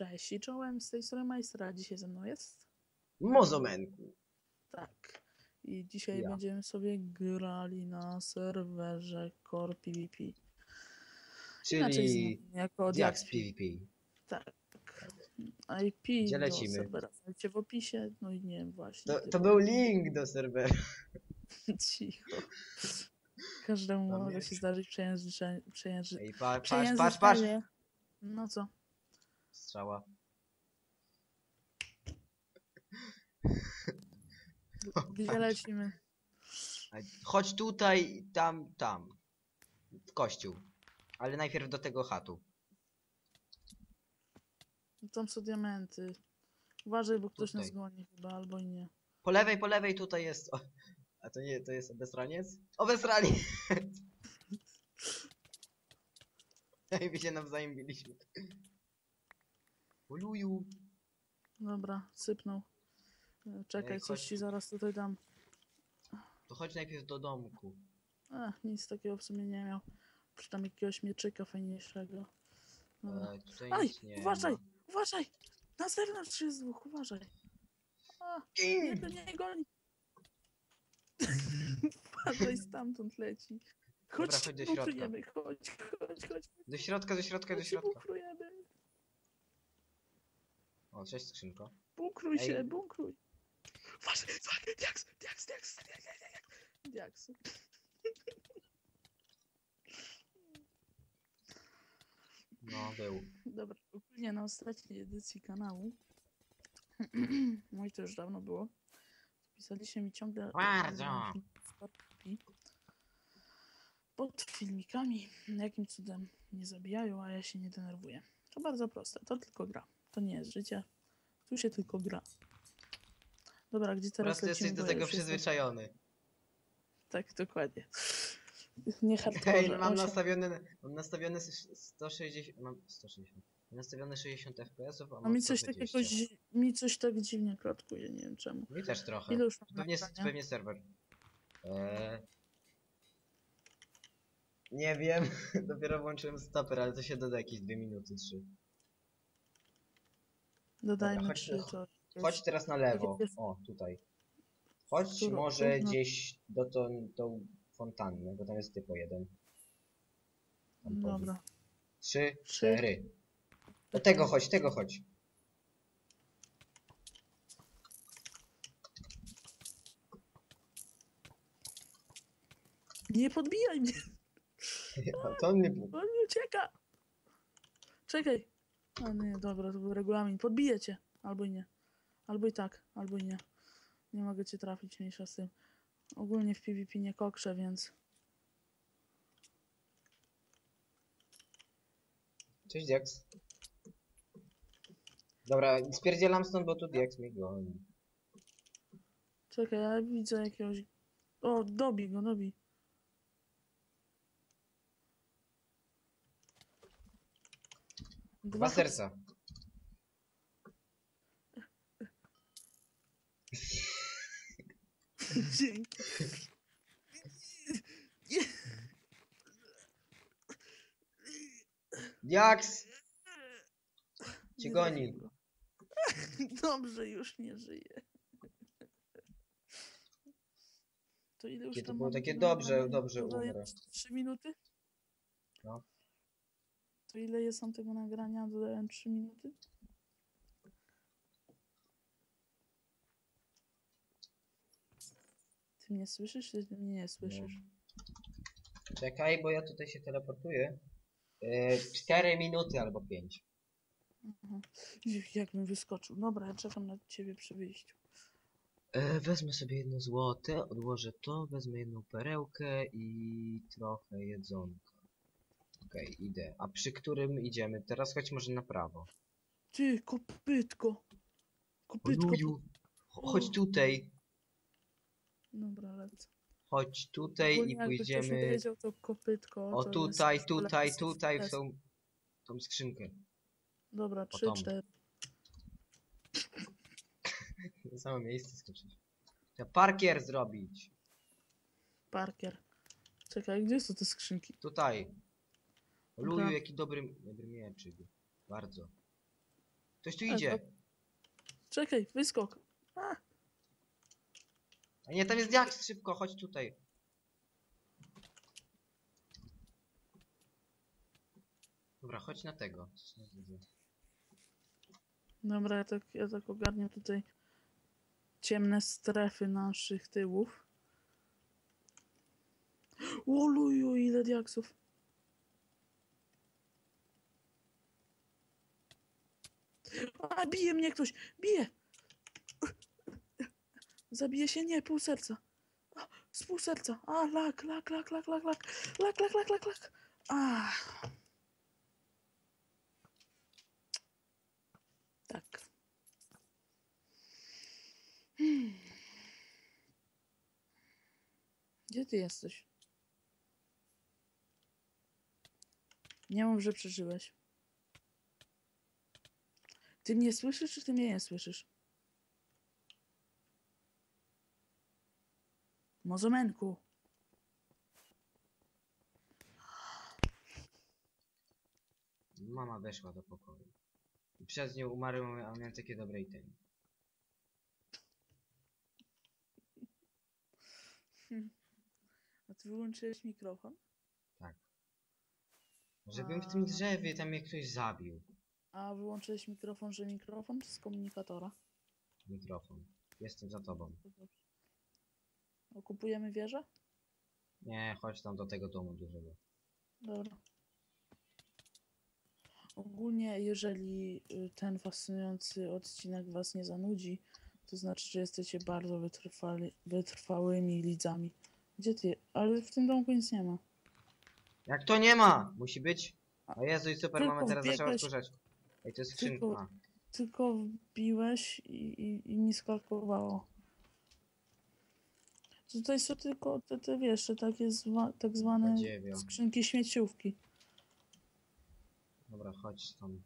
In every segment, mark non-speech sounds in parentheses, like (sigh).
Cześć, i czołem z tej strony Majstra. Dzisiaj ze mną jest? Mozomenku. Tak. I dzisiaj Ja. będziemy sobie grali na serwerze Core PvP. Inaczej Czyli znany jako Diax PvP. Tak. IP Gdzie do lecimy? serwera znajdziecie w opisie. No i nie wiem właśnie. To, to był link do serwera. (laughs) Cicho. Każdemu Tam może się zdarzyć przejęzyczenie. Przejęzy... Ej, pa, patrz, patrz, patrz. przejęzyczenie. No co? Strzała. Gdzie lecimy? Chodź tutaj, tam, tam. W kościół. Ale najpierw do tego chatu. Tam są diamenty. Uważaj, bo ktoś nas Tutaj. goni chyba, albo i nie. Po lewej, po lewej tutaj jest. O, a to nie, to jest obesraniec? Obesraniec! (laughs) (laughs) Ej, my się nawzajem biliśmy. Uluju. Dobra, sypnął. E, Czekaj, Ej, coś chodź ci zaraz tutaj dam. To chodź najpierw do domku. Ech, nic takiego w sumie nie miał. Oprócz tam jakiegoś mieczyka fajniejszego. Dobra. E, tutaj Aj, nic nie uważaj, ma. uważaj! Na zewnątrz jest dwóch, uważaj. A, nie, to nie goni. (laughs) uważaj, stamtąd leci. Chodź, chodź do środka. bukrujemy, chodź, chodź, chodź. Do środka, do środka, do chodź, środka. bukrujemy. O, cześć skrzynko. Bunkruj się, Ej. bunkruj. Uważaj, uważaj, diaks, diaks, diaks, diaks, diaks, diaks. No, był. Dobra, ogólnie na ostatniej edycji kanału, (clears throat) mój to już dawno było, pisaliście mi ciągle Bardzo. pod filmikami, jakim cudem nie zabijają, a ja się nie denerwuję. To bardzo proste, to tylko gra, to nie jest życie, tu się tylko gra. Dobra, gdzie Po teraz prostu jesteś do tego jestem- przyzwyczajony. Tak, dokładnie. (laughs) Nie hardcore, mam osiem- nastawione, mam nastawione s- 160, mam 160. Mam nastawione 60 fps, a A mam mi coś tak 120. jakoś, mi coś tak dziwnie klatkuje, nie wiem czemu. Mi też trochę. Ile już mam Pewnie, pewnie serwer. Eee... Nie wiem, (laughs) dopiero włączyłem stoper, ale to się doda jakieś 2 minuty, 3. Dodajmy chodź- trzy to. Chodź teraz na lewo. O, tutaj. Chodź Którą- może którą- gdzieś do tą, tą fontannę, bo tam jest typo jeden. Tam. Dobra. Trzy, Trzy. cztery. Do tego chodź, tego chodź. Nie podbijaj mnie, (laughs) to on nie on ucieka. Czekaj. A nie, dobra, to był regulamin. Podbiję cię. Albo i nie. Albo i tak, albo i nie. Nie mogę cię trafić, mniejsza z tym. Ogólnie w PvP nie kokrzę, więc... Cześć Diax. Dobra, spierdzielam stąd, bo tu Diax mnie goni. Czekaj, ja widzę jakiegoś... O, dobi go, dobi. Dwa serca. Dzięki. Cię Nie goni. go. Dobrze, już nie żyje. To ile już to tam było mamy takie do dobrze, dobrze Dodaję umrę. Trzy minuty? No. To ile jest tam tego nagrania? Dodałem trzy minuty? Ty mnie słyszysz, czy ty mnie nie słyszysz? Czekaj, bo ja tutaj się teleportuję. E, Cztery minuty albo pięć. Aha. J- Jakbym wyskoczył. Dobra, ja czekam na ciebie przy wyjściu. E, wezmę sobie jedno złote, odłożę to, wezmę jedną perełkę i trochę jedzonka. Okej, idę. A przy którym idziemy? Teraz chodź może na prawo. Ty, kopytko! Kopytko! Chodź tutaj. Dobra, lecę. Chodź tutaj Ogólnie i jakby ktoś pójdziemy. wiedział, to kopytko. O to tutaj, jest tutaj, tutaj w tą, tą skrzynkę. Dobra, trzy, tam. cztery. Na samo miejsce skoczyć. Trzeba parkier zrobić. Parkier. Czekaj, gdzie są te skrzynki? Tutaj. Luju, Dobra. jaki dobry, dobry mieczyk. Bardzo. Ktoś tu A, idzie. Czekaj, wyskok. A, A nie, tam jest Diaks, szybko, chodź tutaj. Dobra, chodź na tego. dobra, ja tak, ja tak ogarniam tutaj ciemne strefy naszych tyłów. Oluju, ile diaksów. A, bije mnie ktoś, bije! Zabije się, nie, pół serca. A, z pół serca. A, lak, lak, lak, lak, lak, lak, lak, lak, lak, lak, lak. A. Tak. Hmm. Gdzie ty jesteś? Nie mów, że przeżyłeś. Ty mnie słyszysz, czy ty mnie nie słyszysz? Mozomenku. Mama weszła do pokoju. I przez nią umarłem, a miałem takie dobre itemy. A ty wyłączyłeś mikrofon? Tak. Może byłem w tym drzewie, tam mnie ktoś zabił. A wyłączyłeś mikrofon, że mikrofon czy z komunikatora? Mikrofon. Jestem za tobą. Okupujemy wieżę? Nie, chodź tam do tego domu dużego. Dobra. Ogólnie, jeżeli y, ten fascynujący odcinek Was nie zanudzi, to znaczy, że jesteście bardzo wytrwali, wytrwałymi lidzami. Gdzie ty? Ale w tym domku nic nie ma. Jak to nie ma? Musi być. O Jezu, i super, mama teraz zaczęła odkurzać. Ej, to jest Tylko- skrzynka. Tylko wbiłeś i, i, i mi skalkulowało. Tutaj są tylko te, te wiesz, te takie zwa, tak zwane skrzynki śmieciówki. Dobra, chodź stąd.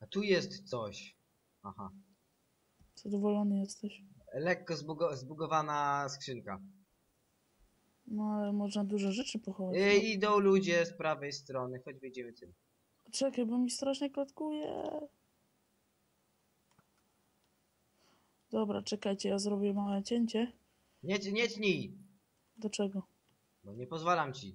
A tu jest coś. Aha. Zadowolony jesteś. Lekko zbugo zbugowana skrzynka. No ale można dużo rzeczy pochować. Ej, idą ludzie z prawej strony, choć wyjdziemy tym. Czekaj, bo mi strasznie klatkuje. Dobra, czekajcie, ja zrobię małe cięcie. Nie, nie tnij! Do czego? Bo nie pozwalam ci.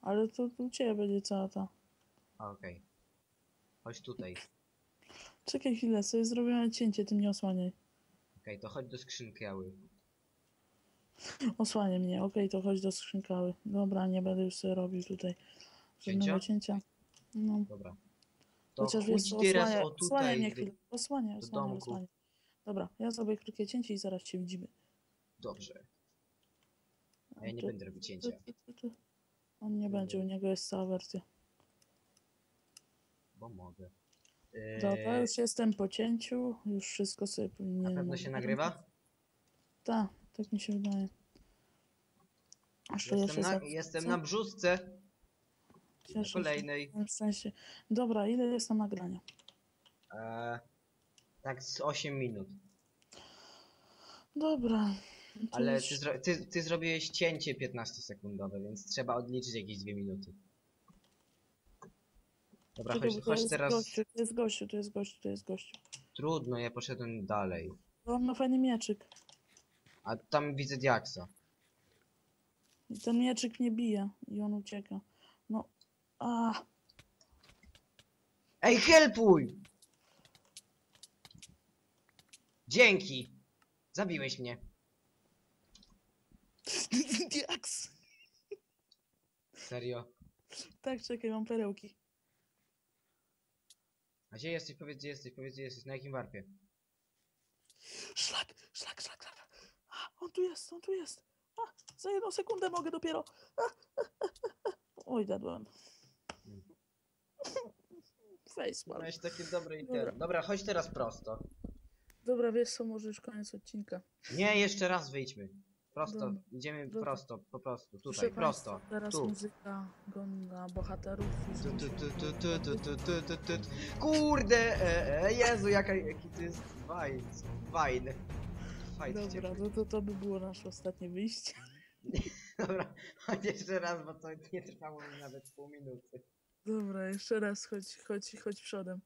Ale to u ciebie będzie cała ta. A, okej. Chodź tutaj. Czekaj chwilę, sobie zrobimy cięcie, ty mnie osłaniaj. Okej, to chodź do skrzynki, Ały. Osłaniaj mnie, okej, to chodź do skrzynkały. Dobra, nie będę już sobie robił tutaj żadnego cięcia. No, Dobra. To chociaż wiesz co, teraz osłaniaj, o tutaj. mnie gdy- chwilę. Dobra, ja zrobię krótkie cięcie i zaraz cię widzimy. Dobrze. A ja nie będę robić tu- cięcia. On nie będzie, u niego jest cała wersja. Bo mogę. Dobra, Eee, już jestem po cięciu, już wszystko sobie na powinienem... pewno się nagrywa? Tak, tak mi się wydaje. Jeszcze Jestem na, jestem na brzuszce. Się. kolejnej. W sensie. Dobra, ile jest na nagrania? Eee, tak z 8 minut. Dobra. Ale ty, zro ty, ty zrobiłeś cięcie 15 sekundowe, więc trzeba odliczyć jakieś 2 minuty. Dobra, Czekaj, chodź, chodź teraz. Gościu, to jest gościu, to jest gościu, to jest gościu. Trudno, ja poszedłem dalej. To on ma fajny mieczyk. A tam widzę Diaksa. I ten mieczyk mnie bije i on ucieka. A. Ej, helpuj! Dzięki! Zabiłeś mnie. (laughs) Diaks. Serio. Tak, czekaj, mam perełki. A gdzie jesteś? Powiedz gdzie jesteś, powiedz gdzie jesteś, na jakim warpie? Szlak, szlak, szlak, szlak. A, on tu jest, on tu jest. A, za jedną sekundę mogę dopiero. A, a, a, a. Oj, dadłem. Facepalm. Miałeś takie dobre i Dobra. ten. Dobra, chodź teraz prosto. Dobra, wiesz co, może już koniec odcinka. Nie, jeszcze raz wyjdźmy. Prosto, Dobra. idziemy Dobra. prosto, po prostu, Proszę tutaj, prosto. Państwa, Teraz tu. muzyka gonga bohaterów. i Tu, tu, tu, tu, tu, tu, tu, tu, tu, tu. Kurde, e, e, Jezu, jaka, jaki to jest fajn, fajn. Fajn, Dobra, no to to by było nasze ostatnie wyjście. (laughs) Dobra, chodź jeszcze raz, bo to nie trwało mi nawet pół minuty. Dobra, jeszcze raz chodź, chodź, chodź przodem.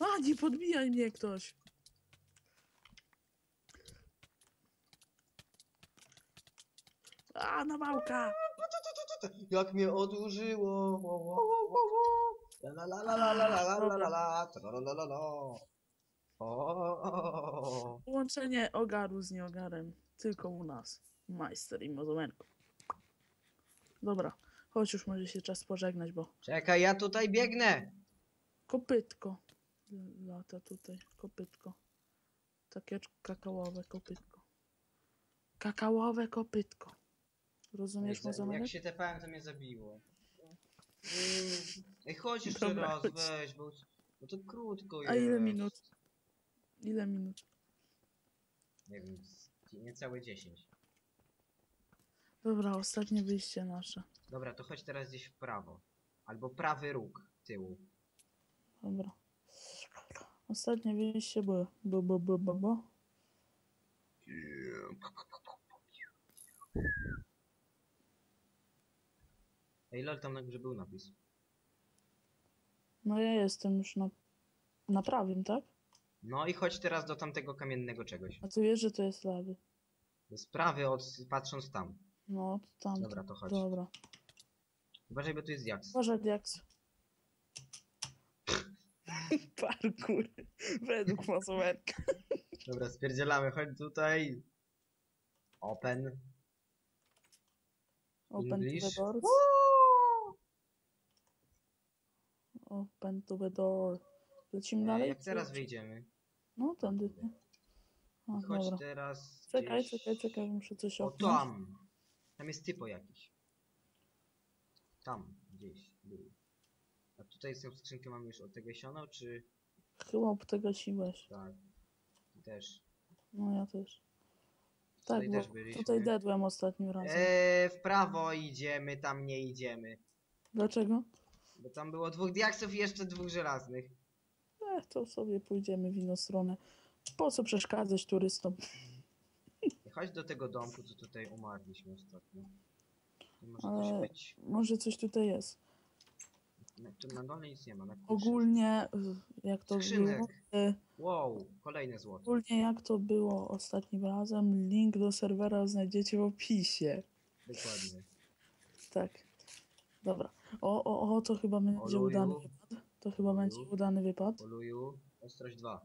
A, nie podbijaj mnie ktoś. A, nawałka. Jak mnie odurzyło! Wo, wo, wo, wo, wo. La la la la la la la la la la tra la la la la. O. Połączenie ogaru z nieogarem. Tylko u nas. Majster i mozomenko. Dobra, chodź już może się czas pożegnać, bo Czekaj, ja tutaj biegnę! kopytko lata tutaj. Kopytko. Takie kakaowe kopytko. Kakaowe kopytko. Rozumiesz, Jak, jak się tepałem, to mnie zabiło. Ej, chodź jeszcze Dobra, raz, chodź. weź, bo, bo to krótko jest. A ile minut? Ile minut? Nie wiem, z- niecałe 10. Dobra, ostatnie wyjście nasze. Dobra, to chodź teraz gdzieś w prawo. Albo prawy róg tyłu. Dobra. Ostatnie wyjście było. Bo, bo, bo, bo, bo. Ej, lol, tam na górze był napis. No ja jestem już na, na prawym, tak? No i chodź teraz do tamtego kamiennego czegoś. A ty wiesz, że to jest lawy. Z prawy, od, patrząc tam. No, to tam. Dobra, to chodź. Dobra. Uważaj, bo tu jest jaks. Uważaj, Diaks. (laughs) Parkour. Według masowerka. Dobra, spierdzielamy, chodź tutaj. Open. Open to English. the doors. Open to the door. Lecimy E, dalej? jak teraz wyjdziemy? No, tędy. A, Chodź dobra. teraz. Czekaj, gdzieś... czekaj, czekaj, muszę coś O opnąć. tam! Tam jest typo jakiś. Tam, gdzieś był. A tutaj z tą skrzynkę mamy już od tego siono, czy... Chyba tego siłeś. Tak. Też. No ja też. Tak, Tutaj bo też byliśmy. tutaj dedłem ostatnim razem. Eee, w prawo idziemy, tam nie idziemy. Dlaczego? Bo tam było dwóch diaksów i jeszcze dwóch żelaznych. Eh, to sobie pójdziemy w inną stronę. Po co przeszkadzać turystom? Chodź do tego domku, co tutaj umarliśmy ostatnio. Tu może Ale- coś być. Może coś tutaj jest. Na, tu na dole nic nie ma. Na górze. Ogólnie, y, jak to Skrzynek. było, y, Wow, kolejne złoto. ogólnie jak to było ostatnim razem, link do serwera znajdziecie w opisie. Dokładnie. Tak. Dobra. O, o, o, to chyba będzie Oluju. udany wypad. To chyba Oluju. będzie udany wypad. Poluju, ostrość 2.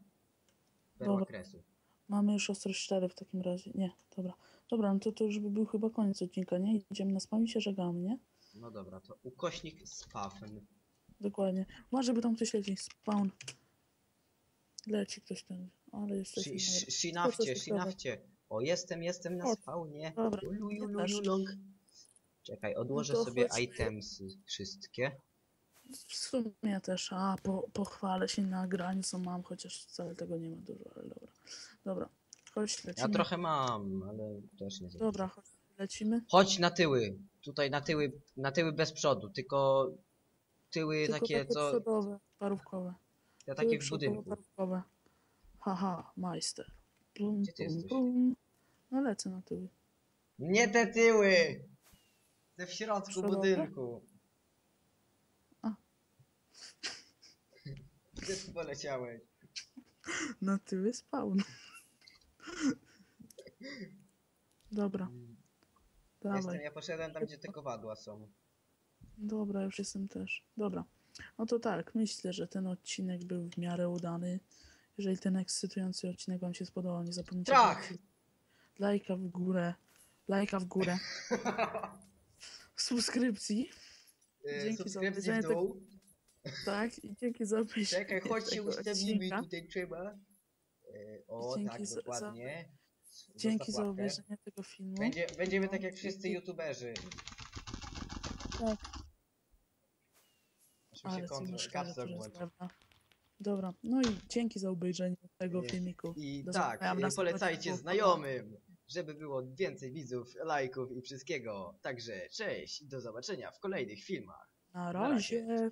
Perła Dobra. kresu. Mamy już ostrość 4 w takim razie. Nie, dobra. Dobra, no to, to już by był chyba koniec odcinka, nie? Idziemy na spam i się żegnamy, nie? No dobra, to ukośnik spafen. Dokładnie. Może żeby tam ktoś leci. Spawn. Leci ktoś ten, ale jesteśmy... Shi- Szinawcie, szinawcie. O, jestem, jestem na O, spawnie. dobra, Ulu, ulu, też. Czekaj, odłożę No to sobie chodźmy. itemsy wszystkie. W sumie też, a po, pochwalę się na graniu, co mam, chociaż wcale tego nie ma dużo, ale dobra. Dobra, chodź, Ja lecimy. trochę mam, ale też nie za Dobra, chodź, lecimy. Chodź na tyły. Tutaj na tyły, na tyły bez przodu, tylko tyły Tylko takie, co... przodowe, parówkowe. Ja takie w budynku. Parówkowe. Haha, majster. Bum, Gdzie ty jesteś? bum. No lecę na tyły. Nie te tyły! Te w środku Przodowe? budynku. Gdzie ty poleciałeś? (laughs) Na tyły spawn. Dobra, Jestem, dawaj. ja poszedłem tam, gdzie te kowadła są. Dobra, już jestem też. Dobra. No to tak, myślę, że ten odcinek był w miarę udany. Jeżeli ten ekscytujący odcinek Wam się spodobał, nie zapomnijcie Tak! lajka w górę, lajka w górę, (laughs) subskrypcji, Yy, Dzięki za Subskrypcji w obejrzenie dół. Tak? I dzięki za obejrzenie Czekaj, chodź się ustawimy, odcinka. tutaj trzeba. Yy, o, Dzięki tak, za- za- dokładnie. Zostaw Dzięki za obejrzenie tego filmu. Będzie, będziemy tak jak No, wszyscy youtuberzy. Tak, mi się ale co kontrol, masz kapsel to jest włączył. prawda. Dobra, no i dzięki za obejrzenie tego I- filmiku. I Do tak, i polecajcie znajomym, żeby było więcej widzów, lajków i wszystkiego. Także cześć i do zobaczenia w kolejnych filmach. Na Na razie. razie.